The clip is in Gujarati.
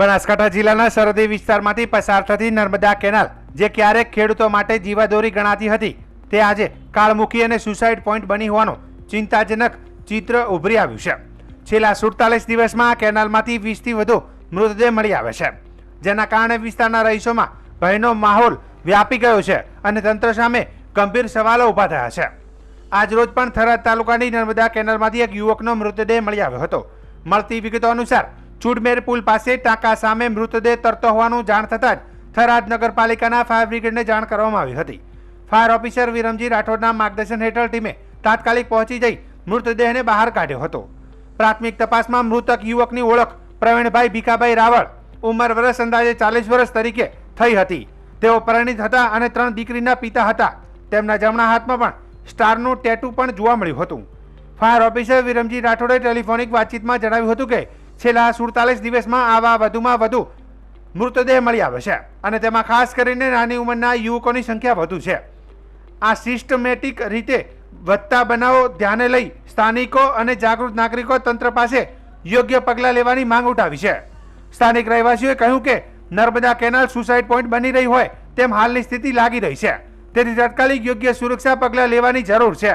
બનાસકાંઠા જિલ્લાના સરહદી વિસ્તારમાંથી પસાર થતી નર્મદા કેનાલ, જે ક્યારેક ખેડૂતો માટે જીવાદોરી ગણાતી હતી, તે આજે કાળમુખી અને સુસાઇડ પોઈન્ટ બની હોવાનું ચિંતાજનક ચિત્ર ઉભરી આવ્યું છે. છેલ્લા સુડતાલીસ દિવસમાં આ કેનાલમાંથી વીસથી વધુ મૃતદેહ મળી આવે છે. જેના કારણે વિસ્તારના રહીશોમાં ભયનો માહોલ વ્યાપી ગયો છે અને તંત્ર સામે ગંભીર સવાલો ઊભા થયા છે. આજરોજ પણ થરાદ તાલુકાની નર્મદા કેનાલમાંથી એક યુવકનો મૃતદેહ મળી આવ્યો હતો. મળતી વિગતો અનુસાર ચુડમેર પુલ પાસે ટાંકા સામે મૃતદેહ તરતો હોવાનું જાણ થતાં જ થરાદ નગરપાલિકાના ફાયર બ્રિગેડને જાણ કરવામાં આવી હતી. ફાયર ઓફિસર વિરમજી રાઠોડના માર્ગદર્શન હેઠળ ટીમે તાત્કાલિક પહોંચી જઈ મૃતદેહને બહાર કાઢ્યો હતો. પ્રાથમિક તપાસમાં મૃતક યુવકની ઓળખ પ્રવીણભાઈ ભીખાભાઈ રાવળ ઉંમર વર્ષ અંદાજે ચાલીસ વર્ષ તરીકે થઈ હતી. તેઓ પરિણીત હતા અને ત્રણ દીકરીના પિતા હતા. તેમના જમણા હાથમાં પણ સ્ટારનું ટેટુ પણ જોવા મળ્યું હતું. ફાયર ઓફિસર વિરમજી રાઠોડે ટેલિફોનિક વાતચીતમાં જણાવ્યું હતું કે છેલ્લા સુડતાલીસ દિવસમાં આવા વધુમાં વધુ મૃતદેહ મળી આવે છે. અને તેમાં ખાસ કરીને નાની ઉંમરના યુવકોની સંખ્યા વધુ છે. આ સિસ્ટમેટિક રીતે વધતા બનાવો ધ્યાને લઈ સ્થાનિકો અને જાગૃત નાગરિકો તંત્ર પાસે યોગ્ય પગલાં લેવાની માંગ ઉઠાવી છે. સ્થાનિક રહેવાસીઓએ કહ્યું કે નર્મદા કેનાલ સુસાઇડ પોઈન્ટ બની રહી હોય તેમ હાલની સ્થિતિ લાગી રહી છે. તેથી તાત્કાલિક યોગ્ય સુરક્ષા પગલાં લેવાની જરૂર છે.